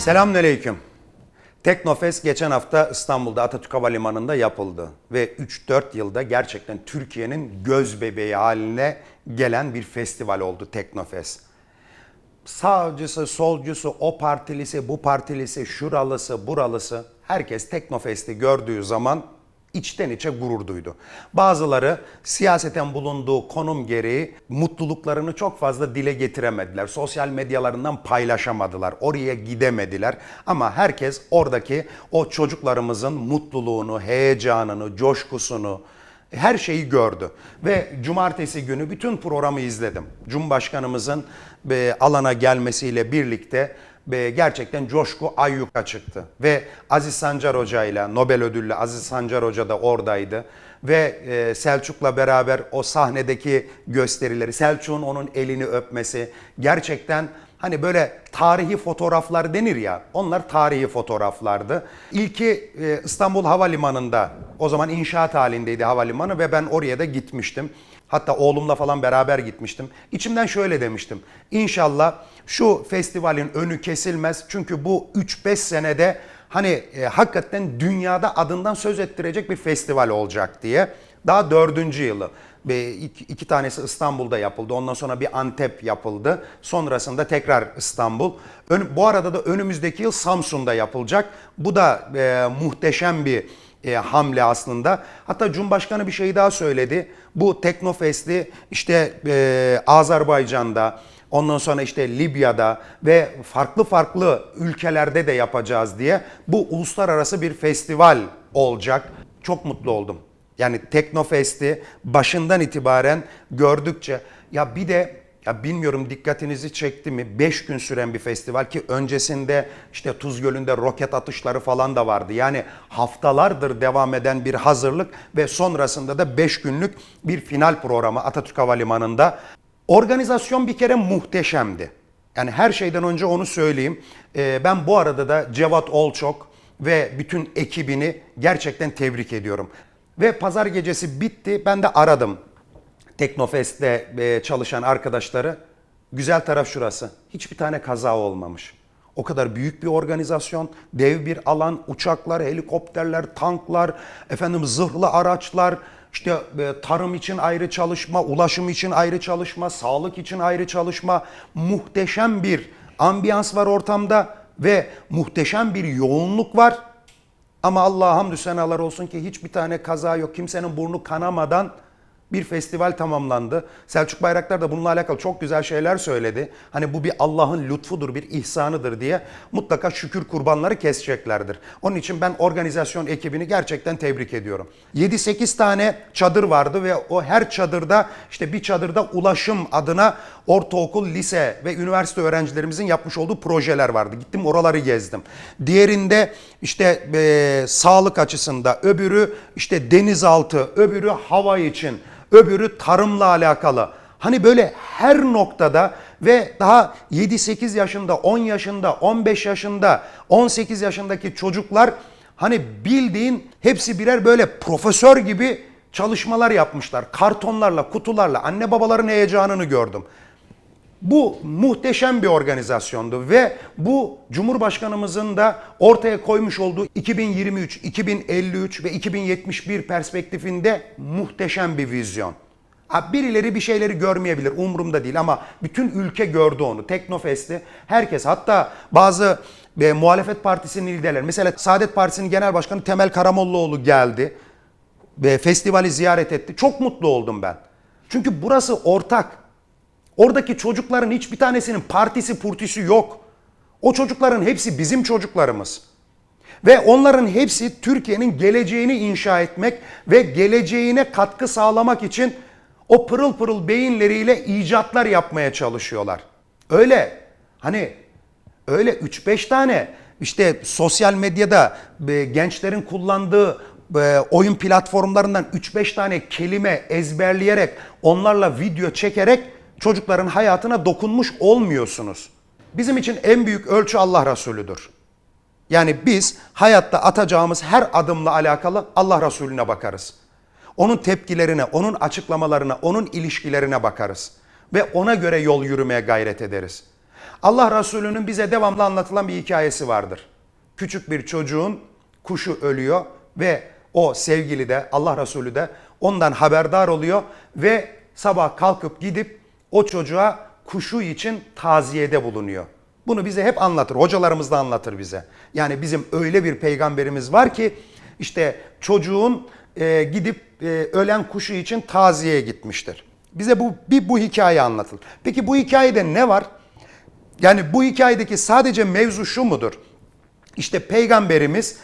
Selamünaleyküm. Teknofest geçen hafta İstanbul'da Atatürk Havalimanı'nda yapıldı ve 3-4 yılda gerçekten Türkiye'nin göz bebeği haline gelen bir festival oldu Teknofest. Sağcısı, solcusu, o partilisi, bu partilisi, şuralısı, buralısı herkes Teknofest'i gördüğü zaman içten içe gurur duydu. Bazıları siyaseten bulunduğu konum gereği mutluluklarını çok fazla dile getiremediler. Sosyal medyalarından paylaşamadılar. Oraya gidemediler. Ama herkes oradaki o çocuklarımızın mutluluğunu, heyecanını, coşkusunu, her şeyi gördü. Ve cumartesi günü bütün programı izledim. Cumhurbaşkanımızın e, alana gelmesiyle birlikte e, gerçekten coşku ayyuka çıktı. Ve Aziz Sancar Hoca ile Nobel ödüllü Aziz Sancar Hoca da oradaydı. Ve e, Selçuk'la beraber o sahnedeki gösterileri, Selçuk'un onun elini öpmesi gerçekten Hani böyle tarihi fotoğraflar denir ya, onlar tarihi fotoğraflardı. İlki e, İstanbul Havalimanı'nda, o zaman inşaat halindeydi havalimanı ve ben oraya da gitmiştim. Hatta oğlumla falan beraber gitmiştim. İçimden şöyle demiştim. İnşallah şu festivalin önü kesilmez. Çünkü bu 3-5 senede hani e, hakikaten dünyada adından söz ettirecek bir festival olacak diye. Daha dördüncü yılı. İki, iki tanesi İstanbul'da yapıldı. Ondan sonra bir Antep yapıldı. Sonrasında tekrar İstanbul. Ön, bu arada da önümüzdeki yıl Samsun'da yapılacak. Bu da e, muhteşem bir e, hamle aslında. Hatta Cumhurbaşkanı bir şey daha söyledi. Bu Teknofest'i işte e, Azerbaycan'da, ondan sonra işte Libya'da ve farklı farklı ülkelerde de yapacağız diye bu uluslararası bir festival olacak. Çok mutlu oldum. Yani Teknofest'i başından itibaren gördükçe ya bir de ya bilmiyorum dikkatinizi çekti mi 5 gün süren bir festival ki öncesinde işte Tuz Gölü'nde roket atışları falan da vardı. Yani haftalardır devam eden bir hazırlık ve sonrasında da 5 günlük bir final programı Atatürk Havalimanı'nda. Organizasyon bir kere muhteşemdi. Yani her şeyden önce onu söyleyeyim. Ee, ben bu arada da Cevat Olçok ve bütün ekibini gerçekten tebrik ediyorum. Ve pazar gecesi bitti. Ben de aradım Teknofest'te e, çalışan arkadaşları. Güzel taraf şurası. Hiçbir tane kaza olmamış. O kadar büyük bir organizasyon, dev bir alan, uçaklar, helikopterler, tanklar, efendim zırhlı araçlar, işte e, tarım için ayrı çalışma, ulaşım için ayrı çalışma, sağlık için ayrı çalışma, muhteşem bir ambiyans var ortamda ve muhteşem bir yoğunluk var. Ama Allah'a hamdü senalar olsun ki hiçbir tane kaza yok. Kimsenin burnu kanamadan bir festival tamamlandı. Selçuk Bayraktar da bununla alakalı çok güzel şeyler söyledi. Hani bu bir Allah'ın lütfudur, bir ihsanıdır diye mutlaka şükür kurbanları keseceklerdir. Onun için ben organizasyon ekibini gerçekten tebrik ediyorum. 7-8 tane çadır vardı ve o her çadırda işte bir çadırda ulaşım adına ortaokul, lise ve üniversite öğrencilerimizin yapmış olduğu projeler vardı. Gittim oraları gezdim. Diğerinde işte e, sağlık açısında, öbürü işte denizaltı, öbürü hava için, öbürü tarımla alakalı. Hani böyle her noktada ve daha 7-8 yaşında, 10 yaşında, 15 yaşında, 18 yaşındaki çocuklar hani bildiğin hepsi birer böyle profesör gibi çalışmalar yapmışlar. Kartonlarla, kutularla anne babaların heyecanını gördüm. Bu muhteşem bir organizasyondu ve bu Cumhurbaşkanımızın da ortaya koymuş olduğu 2023, 2053 ve 2071 perspektifinde muhteşem bir vizyon. Birileri bir şeyleri görmeyebilir umurumda değil ama bütün ülke gördü onu. Teknofest'i herkes hatta bazı e, muhalefet partisinin liderleri mesela Saadet Partisi'nin genel başkanı Temel Karamollaoğlu geldi ve festivali ziyaret etti. Çok mutlu oldum ben. Çünkü burası ortak. Oradaki çocukların hiçbir tanesinin partisi purtisi yok. O çocukların hepsi bizim çocuklarımız. Ve onların hepsi Türkiye'nin geleceğini inşa etmek ve geleceğine katkı sağlamak için o pırıl pırıl beyinleriyle icatlar yapmaya çalışıyorlar. Öyle hani öyle 3-5 tane işte sosyal medyada e, gençlerin kullandığı e, oyun platformlarından 3-5 tane kelime ezberleyerek onlarla video çekerek çocukların hayatına dokunmuş olmuyorsunuz. Bizim için en büyük ölçü Allah Resulüdür. Yani biz hayatta atacağımız her adımla alakalı Allah Resulüne bakarız. Onun tepkilerine, onun açıklamalarına, onun ilişkilerine bakarız. Ve ona göre yol yürümeye gayret ederiz. Allah Resulü'nün bize devamlı anlatılan bir hikayesi vardır. Küçük bir çocuğun kuşu ölüyor ve o sevgili de Allah Resulü de ondan haberdar oluyor ve sabah kalkıp gidip o çocuğa kuşu için taziyede bulunuyor. Bunu bize hep anlatır. Hocalarımız da anlatır bize. Yani bizim öyle bir peygamberimiz var ki işte çocuğun e, gidip e, ölen kuşu için taziyeye gitmiştir. Bize bu bir bu hikaye anlatılır. Peki bu hikayede ne var? Yani bu hikayedeki sadece mevzu şu mudur? İşte peygamberimiz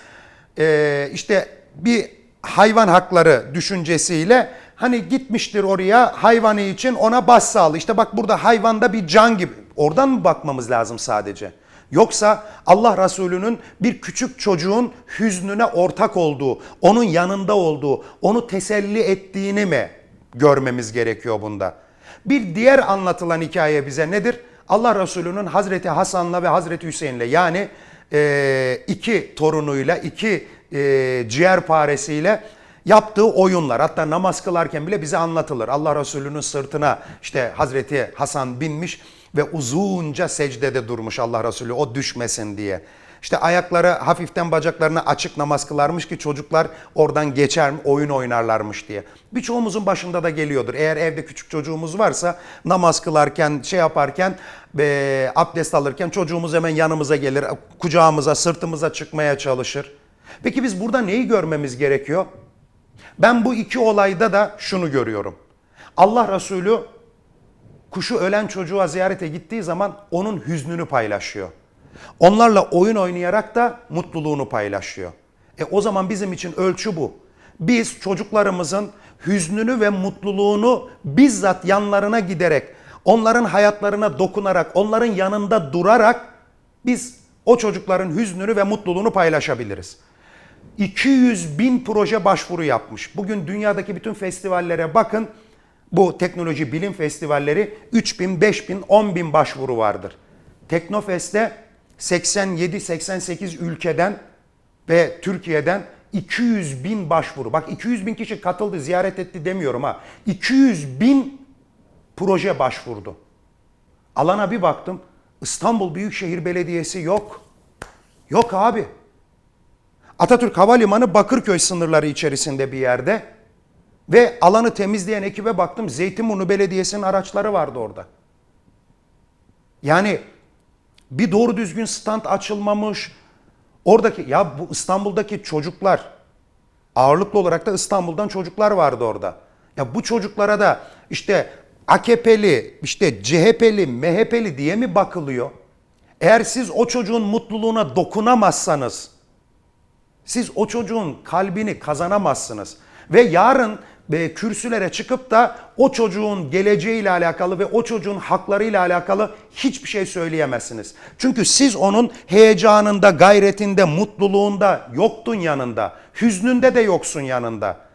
e, işte bir hayvan hakları düşüncesiyle hani gitmiştir oraya hayvanı için ona başsağlığı. İşte bak burada hayvanda bir can gibi. Oradan mı bakmamız lazım sadece? Yoksa Allah Resulü'nün bir küçük çocuğun hüznüne ortak olduğu, onun yanında olduğu, onu teselli ettiğini mi görmemiz gerekiyor bunda? Bir diğer anlatılan hikaye bize nedir? Allah Resulü'nün Hazreti Hasan'la ve Hazreti Hüseyin'le yani e, iki torunuyla, iki e, ciğerparesiyle yaptığı oyunlar. Hatta namaz kılarken bile bize anlatılır. Allah Resulü'nün sırtına işte Hazreti Hasan binmiş ve uzunca secdede durmuş Allah Resulü o düşmesin diye. İşte ayakları hafiften bacaklarını açık namaz kılarmış ki çocuklar oradan geçer oyun oynarlarmış diye. Birçoğumuzun başında da geliyordur. Eğer evde küçük çocuğumuz varsa namaz kılarken şey yaparken e, abdest alırken çocuğumuz hemen yanımıza gelir. Kucağımıza sırtımıza çıkmaya çalışır. Peki biz burada neyi görmemiz gerekiyor? Ben bu iki olayda da şunu görüyorum. Allah Resulü kuşu ölen çocuğa ziyarete gittiği zaman onun hüznünü paylaşıyor. Onlarla oyun oynayarak da mutluluğunu paylaşıyor. E o zaman bizim için ölçü bu. Biz çocuklarımızın hüznünü ve mutluluğunu bizzat yanlarına giderek, onların hayatlarına dokunarak, onların yanında durarak biz o çocukların hüznünü ve mutluluğunu paylaşabiliriz. 200 bin proje başvuru yapmış. Bugün dünyadaki bütün festivallere bakın. Bu teknoloji bilim festivalleri 3 bin, 5 bin, 10 bin başvuru vardır. Teknofest'te 87-88 ülkeden ve Türkiye'den 200 bin başvuru. Bak 200 bin kişi katıldı, ziyaret etti demiyorum ha. 200 bin proje başvurdu. Alana bir baktım. İstanbul Büyükşehir Belediyesi yok. Yok abi. Atatürk Havalimanı Bakırköy sınırları içerisinde bir yerde. Ve alanı temizleyen ekibe baktım. Zeytinburnu Belediyesi'nin araçları vardı orada. Yani bir doğru düzgün stand açılmamış. Oradaki ya bu İstanbul'daki çocuklar ağırlıklı olarak da İstanbul'dan çocuklar vardı orada. Ya bu çocuklara da işte AKP'li, işte CHP'li, MHP'li diye mi bakılıyor? Eğer siz o çocuğun mutluluğuna dokunamazsanız siz o çocuğun kalbini kazanamazsınız. Ve yarın e, kürsülere çıkıp da o çocuğun geleceğiyle alakalı ve o çocuğun haklarıyla alakalı hiçbir şey söyleyemezsiniz. Çünkü siz onun heyecanında, gayretinde, mutluluğunda yoktun yanında. Hüznünde de yoksun yanında.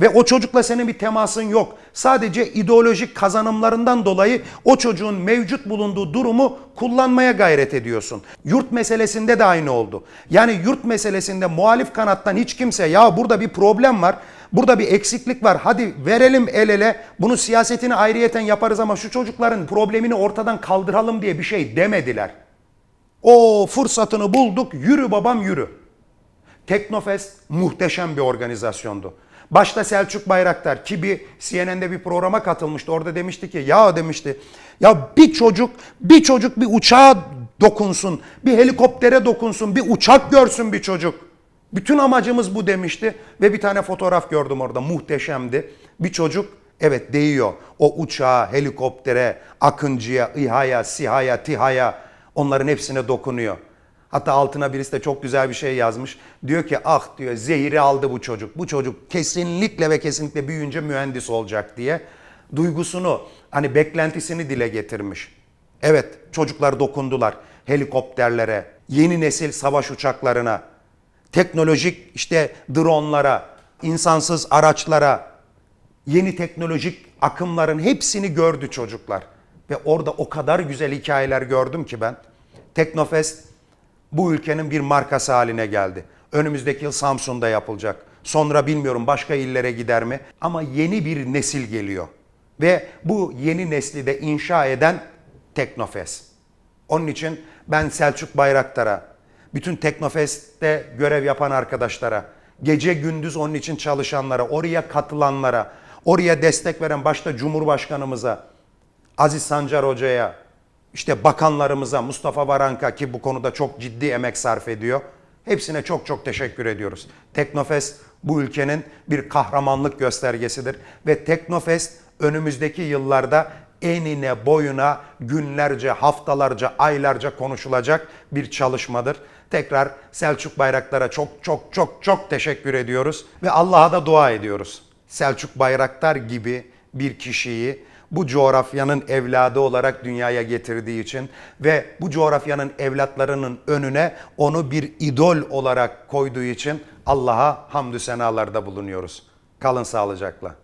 Ve o çocukla senin bir temasın yok. Sadece ideolojik kazanımlarından dolayı o çocuğun mevcut bulunduğu durumu kullanmaya gayret ediyorsun. Yurt meselesinde de aynı oldu. Yani yurt meselesinde muhalif kanattan hiç kimse ya burada bir problem var. Burada bir eksiklik var. Hadi verelim el ele. Bunu siyasetini ayrıyeten yaparız ama şu çocukların problemini ortadan kaldıralım diye bir şey demediler. O fırsatını bulduk. Yürü babam yürü. Teknofest muhteşem bir organizasyondu. Başta Selçuk Bayraktar ki bir CNN'de bir programa katılmıştı. Orada demişti ki ya demişti ya bir çocuk bir çocuk bir uçağa dokunsun, bir helikoptere dokunsun, bir uçak görsün bir çocuk. Bütün amacımız bu demişti ve bir tane fotoğraf gördüm orada muhteşemdi. Bir çocuk evet değiyor o uçağa, helikoptere, akıncıya, İHA'ya, SİHA'ya, TİHA'ya onların hepsine dokunuyor. Hatta altına birisi de çok güzel bir şey yazmış. Diyor ki ah diyor zehiri aldı bu çocuk. Bu çocuk kesinlikle ve kesinlikle büyüyünce mühendis olacak diye duygusunu hani beklentisini dile getirmiş. Evet çocuklar dokundular helikopterlere, yeni nesil savaş uçaklarına, teknolojik işte dronlara, insansız araçlara, yeni teknolojik akımların hepsini gördü çocuklar. Ve orada o kadar güzel hikayeler gördüm ki ben. Teknofest bu ülkenin bir markası haline geldi. Önümüzdeki yıl Samsun'da yapılacak. Sonra bilmiyorum başka illere gider mi ama yeni bir nesil geliyor. Ve bu yeni nesli de inşa eden Teknofest. Onun için ben Selçuk Bayraktar'a, bütün Teknofest'te görev yapan arkadaşlara, gece gündüz onun için çalışanlara, oraya katılanlara, oraya destek veren başta Cumhurbaşkanımıza, Aziz Sancar Hoca'ya, işte bakanlarımıza, Mustafa Varanka ki bu konuda çok ciddi emek sarf ediyor. Hepsine çok çok teşekkür ediyoruz. Teknofest bu ülkenin bir kahramanlık göstergesidir ve Teknofest önümüzdeki yıllarda enine boyuna günlerce, haftalarca, aylarca konuşulacak bir çalışmadır. Tekrar Selçuk Bayraktar'a çok çok çok çok teşekkür ediyoruz ve Allah'a da dua ediyoruz. Selçuk Bayraktar gibi bir kişiyi bu coğrafyanın evladı olarak dünyaya getirdiği için ve bu coğrafyanın evlatlarının önüne onu bir idol olarak koyduğu için Allah'a hamdü senalarda bulunuyoruz. Kalın sağlıcakla.